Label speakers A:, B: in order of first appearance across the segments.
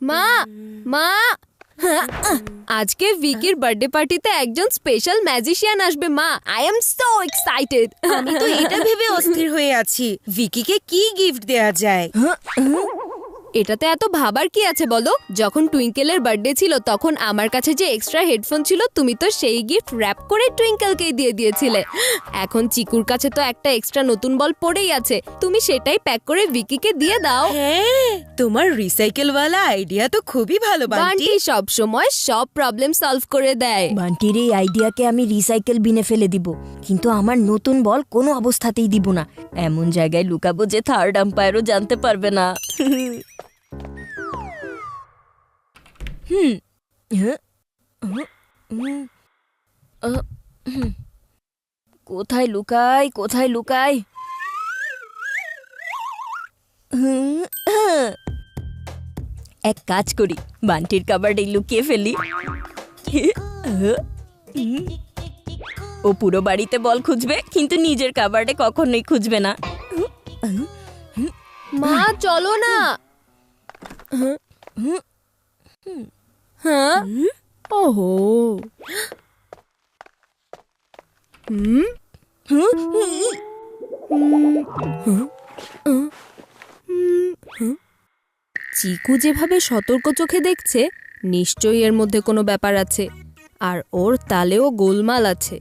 A: মা মা। আজকে ভিকির বার্থডে পার্টিতে একজন স্পেশাল ম্যাজিশিয়ান আসবে মা। আই এম সো এক্সাইটেড
B: আমি তো এটা ভেবে অস্থির হয়ে আছি। ভিকিকে কি গিফট দেয়া যায়?
A: এটাতে এত ভাবার কি আছে বলো? যখন টুইঙ্কেলের বার্থডে ছিল তখন আমার কাছে যে এক্সট্রা হেডফোন ছিল তুমি তো সেই গিফট র্যাপ করে টুইঙ্কেলকেই দিয়ে দিয়েছিলে। এখন চিকুর কাছে তো একটা এক্সট্রা নতুন বল পড়েই আছে। তুমি সেটাই প্যাক করে ভিকিকে দিয়ে দাও।
B: হ্যাঁ তোমার রিসাইকেল ওয়ালা আইডিয়া তো খুবই ভালো বান্টি।
A: বান্টি সব সময় সব প্রবলেম সলভ করে দেয়।
C: বান্টির এই আইডিয়াকে আমি রিসাইকেল বিনে ফেলে দিব। কিন্তু আমার নতুন বল কোনো অবস্থাতেই দিব না। এমন জায়গায় লুকাবো যে থার্ড আম্পায়ারও জানতে পারবে না। হুম? হুম, হুম, হুম। কোথায় লুকাই কোথায় লুকাই হুম। এক কাজ করি বান্টির কাবার্ডে লুকিয়ে ফেলি। ও পুরো বাড়িতে বল খুঁজবে কিন্তু নিজের কাবার্ডে কখনোই খুঁজবে না।
A: মা চলো না। হ্যাঁ ওহো হুম চিকু যেভাবে সতর্ক চোখে দেখছে নিশ্চয়ই এর মধ্যে কোনো ব্যাপার আছে। আর ওর তালেও গোলমাল আছে।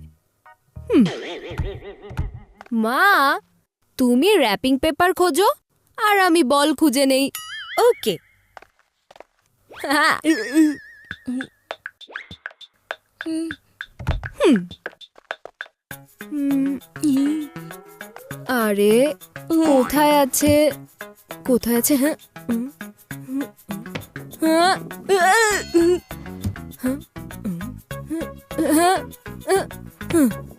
A: মা তুমি র্যাপিং পেপার খোঁজো আর আমি বল খুঁজে নেই।
B: ওকে।
A: হ্যাঁ। আরে কোথায় আছে? কোথায় আছে হ্যাঁ? হুম। হ্যাঁ? হ্যাঁ? হুম। হ্যাঁ?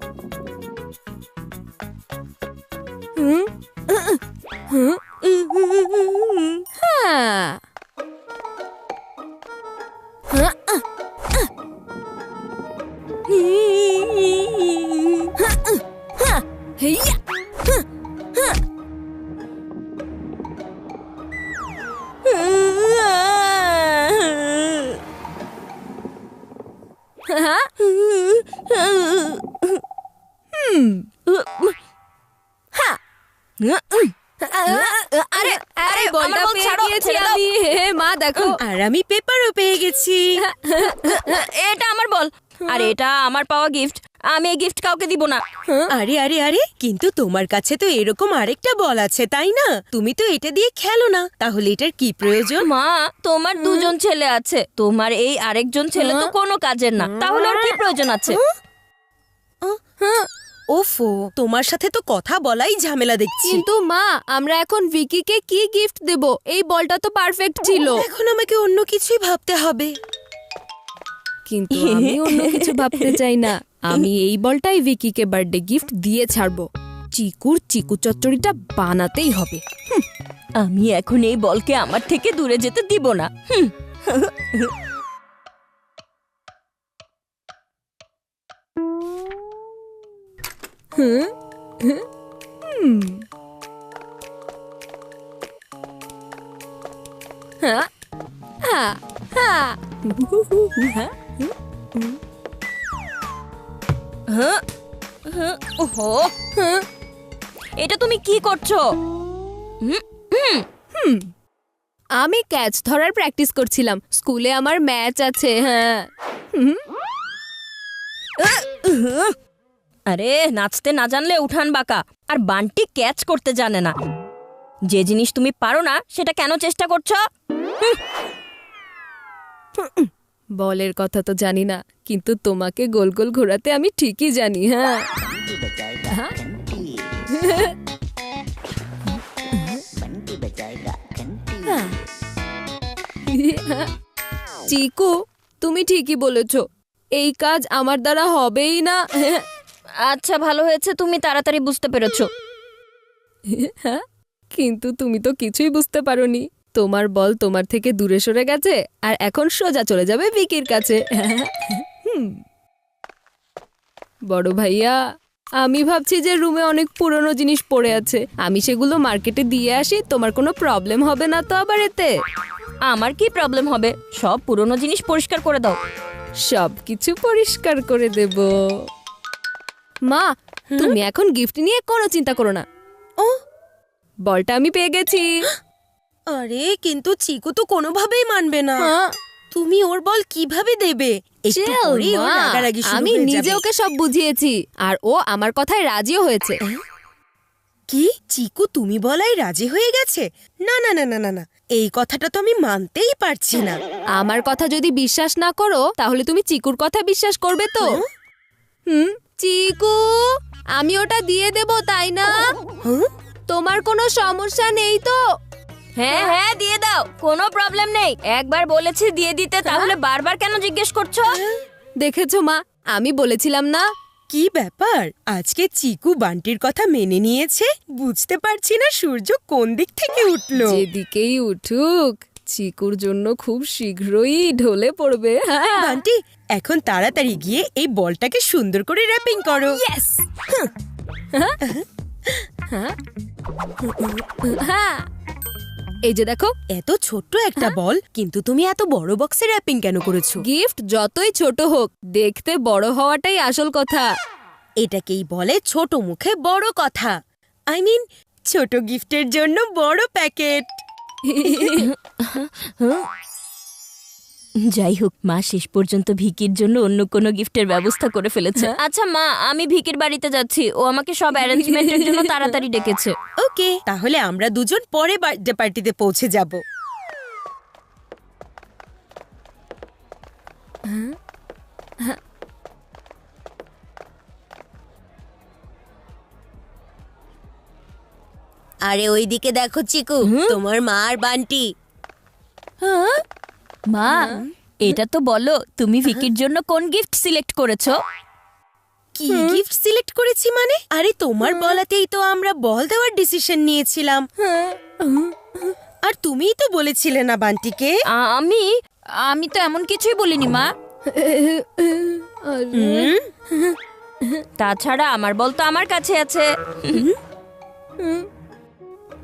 C: বল
A: পেয়ে
C: ছাড়ো,
A: গিয়েছি
C: ছেড়ে দাও।
A: আমি। হে মা দেখো।
B: আর আমি পেপারও পেয়ে গেছি।
C: এটা আমার বল। আর এটা আমার পাওয়া গিফট আমি এই গিফট কাউকে দিব না।
B: আরে আরে আরে কিন্তু তোমার কাছে তো এরকম আরেকটা বল আছে তাই না? তুমি তো এটা দিয়ে খেলো না। তাহলে এটার কি প্রয়োজন?
C: মা তোমার দুজন ছেলে আছে। তোমার এই আরেকজন ছেলে তো কোনো কাজের না। তাহলে আর কি প্রয়োজন আছে?
B: ওফো তোমার সাথে তো কথা বলাই ঝামেলা দেখছি।
A: কিন্তু মা আমরা এখন ভিকিকে কি গিফট দেব? এই বলটা তো পারফেক্ট ছিল।
B: এখন আমাকে অন্য কিছুই ভাবতে হবে।
A: কিন্তু আমি অন্য কিছু ভাবতে চাই না। আমি এই বলটাই ভিকিকে বার্থডে গিফট দিয়ে ছাড়বো। চিকুর চিকু চচ্চড়িটা বানাতেই হবে।
C: আমি এখন এই বলকে আমার থেকে দূরে যেতে দিব না। হুম। এটা তুমি কি করছ?
A: আমি ক্যাচ ধরার প্র্যাকটিস করছিলাম। স্কুলে আমার ম্যাচ আছে হ্যাঁ।
C: আরে, নাচতে না জানলে উঠান বাঁকা, আর বান্টি ক্যাচ করতে জানে না। যে জিনিস তুমি পারো না, সেটা কেন চেষ্টা করছ?
A: বলের কথা তো জানি না, কিন্তু তোমাকে গোল গোল ঘোরাতে আমি ঠিকই জানি হ্যাঁ। হ্যাঁ? চিকু, তুমি ঠিকই বলেছ, এই কাজ আমার দ্বারা হবেই না।
C: আচ্ছা ভালো হয়েছে তুমি তাড়াতাড়ি বুঝতে পেরেছ।
A: কিন্তু তুমি তো কিছুই বুঝতে পারোনি। তোমার বল তোমার থেকে দূরে সরে গেছে আর এখন সোজা চলে যাবে ভিকির কাছে। বড় ভাইয়া আমি ভাবছি যে রুমে অনেক পুরনো জিনিস পড়ে আছে। আমি সেগুলো মার্কেটে দিয়ে আসি তোমার কোনো প্রবলেম হবে না তো আবার এতে?
C: আমার কি প্রবলেম হবে? সব পুরনো জিনিস পরিষ্কার করে দাও।
A: সব কিছু পরিষ্কার করে দেব। মা তুমি এখন গিফট নিয়ে কোনো চিন্তা করো না।
B: ও।
A: বলটা আমি পেয়ে গেছি।
B: আরে কিন্তু চিকু তো কোনোভাবেই মানবে না। তুমি ওর বল কীভাবে দেবে?
A: আমি নিজে ওকে সব বুঝিয়েছি আর ও আমার কথায় রাজিও হয়েছে।
B: কি? চিকু তুমি বলাই রাজি হয়ে গেছে? না না না না না না। এই কথাটা তো আমি মানতেই পারছি না।
A: আমার কথা যদি বিশ্বাস না করো তাহলে তুমি চিকুর কথা বিশ্বাস করবে তো। হুম? চিকু আমি ওটা দিয়ে দেব তাই না?
B: হুম?
A: তোমার কোনো সমস্যা নেই তো?
C: হ্যাঁ হ্যাঁ দিয়ে দাও কোনো প্রবলেম নেই। একবার বলেছি দিয়ে দিতে তাহলে বারবার কেন জিজ্ঞেস করছ?
A: দেখেছ মা আমি বলেছিলাম না?
B: কি ব্যাপার? আজকে চিকু বান্টির কথা মেনে নিয়েছে? বুঝতে পারছি না সূর্য কোন দিক থেকে উঠল।
A: যেদিকেই উঠুক চিকুর জন্য খুব শীঘ্রই ঢলে পড়বে হ্যাঁ।
B: বান্টি এখন তাড়াতাড়ি গিয়ে এই বলটাকে সুন্দর করে র্যাপিং করো।
A: হ্যাঁ এই যে দেখো।
B: এত ছোট্ট একটা বল কিন্তু তুমি এত বড় বক্সে র্যাপিং কেন করেছ?
A: গিফট যতই ছোট হোক দেখতে বড় হওয়াটাই আসল কথা।
B: এটাকেই বলে ছোট মুখে বড় কথা। আই মিন ছোট গিফটের জন্য বড় প্যাকেট
C: যাই হোক মা শেষ পর্যন্ত ভিকির জন্য অন্য কোনো গিফটের ব্যবস্থা করে ফেলেছে। আচ্ছা মা আমি ভিকির বাড়িতে যাচ্ছি। ও আমাকে সব অ্যারেঞ্জমেন্টের জন্য তাড়াতাড়ি ডেকেছে।
B: ওকে তাহলে আমরা দুজন পরে বার্থডে পার্টিতে পৌঁছে যাব। আরে ওইদিকে দেখো চিকু। তোমার মা আর বান্টি।
C: মা এটা তো বলো তুমি ভিকির জন্য কোন গিফট সিলেক্ট করেছ?
B: কি গিফট সিলেক্ট করেছি মানে? আরে তোমার বলাতেই তো আমরা বল দেওয়ার ডিসিশন নিয়েছিলাম। আর তুমিই তো বলেছিলে না বান্টিকে।
C: আমি? আমি তো এমন কিছুই বলিনি মা। তাছাড়া আমার বল তো আমার কাছে আছে।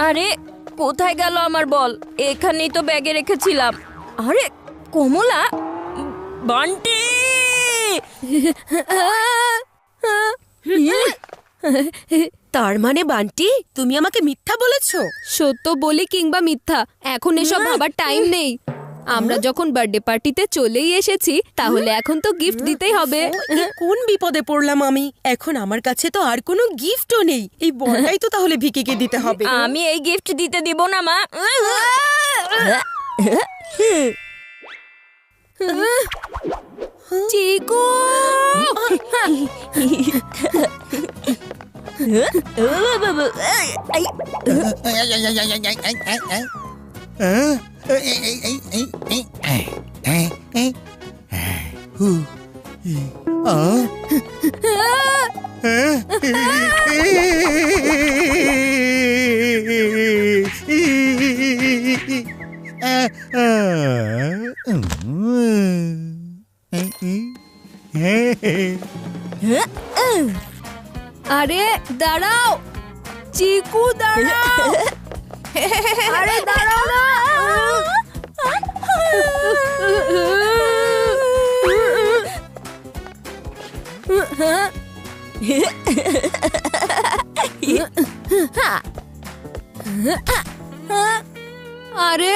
C: আরে কোথায় গেল আমার বল? এখানেই তো ব্যাগে রেখেছিলাম। আরে কমলা! বান্টি!
B: তার মানে বান্টি তুমি আমাকে মিথ্যা বলেছ?
A: সত্য বলি কিংবা মিথ্যা এখন এসব ভাবার টাইম নেই। আমরা যখন বার্থডে পার্টিতে চলেই এসেছি তাহলে এখন তো গিফট দিতেই হবে।
B: কোন বিপদে পড়লাম আমি? এখন আমার কাছে তো আর কোনো গিফটও নেই। এই বলটাই তো তাহলে ভিকিকে দিতে হবে।
C: আমি এই গিফট দিতে দিব না মা।
A: চিকু আরে আরে,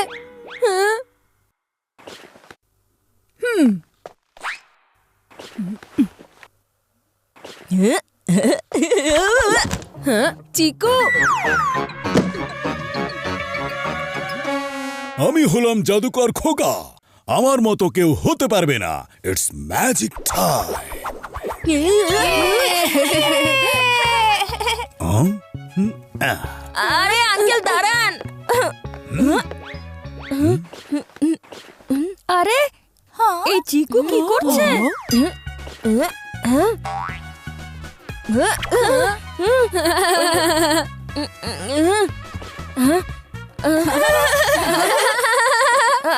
A: চিকু।
D: আমি হলাম জাদুকর খোকা। আমার মতো কেউ হতে পারবে না। ইটস ম্যাজিক টাইম
C: আরে আঙ্কেল দাঁড়ান আরে এই চিকু কি করছে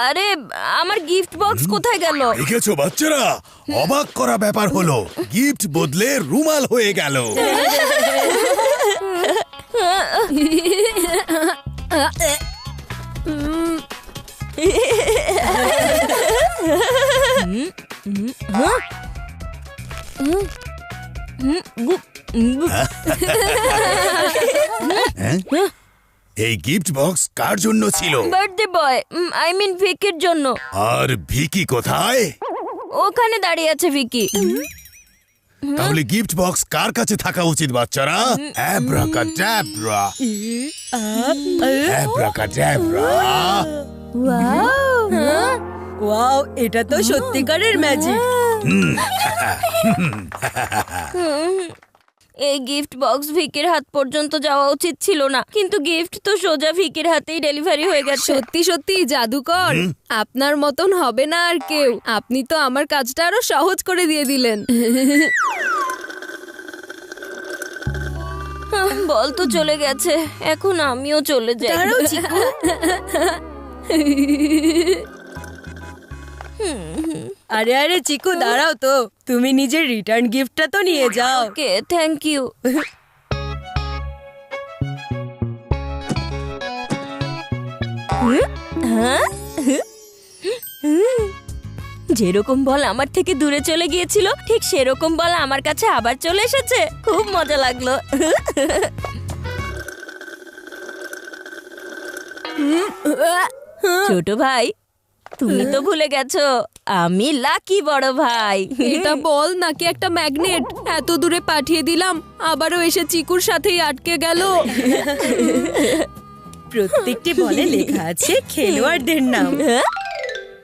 C: আরে আমার গিফট বক্স কোথায় গেল
D: দেখেছ বাচ্চারা অবাক করা ব্যাপার হলো গিফট বদলে রুমাল হয়ে গেল এই গিফট বক্স কার জন্য ছিল?
C: বার্থডে বয় আই মিন ভিকির জন্য।
D: আর ভিকি কোথায়?
C: ওখানে দাঁড়িয়ে আছে ভিকি।
D: তাহলে গিফট বক্স কার কাছে থাকা উচিত বাচ্চারা? অ্যাব্রাকাডাব্রা অ্যাব্রাকাডাব্রা
B: ওয়াও এটা তো সত্যিকারের ম্যাজিক
C: এই গিফট বক্স ভিকির হাত পর্যন্ত যাওয়া উচিত ছিল না। কিন্তু গিফট তো সোজা ভিকির হাতেই ডেলিভারি হয়ে গেছে।
A: সত্যি সত্যি জাদুকর। আপনার মতন হবে না আর কেউ। আপনি তো আমার কাজটা আরও সহজ করে দিয়ে দিলেন।
C: বল তো চলে গেছে। এখন আমিও চলে যাই।
B: দাঁড়াও চিকু। আরে আরে, চিকু, দাঁড়াও তো। তুমি নিজের রিটার্ন গিফটটা তো নিয়ে যাও।
C: ওকে থ্যাংক ইউ যেরকম বল আমার থেকে দূরে চলে গিয়েছিল, ঠিক সেরকম বল আমার কাছে আবার চলে এসেছে। খুব মজা লাগল। ছোট ভাই তুমি তো ভুলে গেছো আমি লাকি বড় ভাই।
A: এটা বল নাকি একটা ম্যাগনেট? এত দূরে পাঠিয়ে দিলাম আবারও এসে চিকুর সাথেই আটকে গেল।
B: প্রত্যেকটি বলে লেখা আছে খেলোয়াড়দের নাম।
C: হ্যাঁ?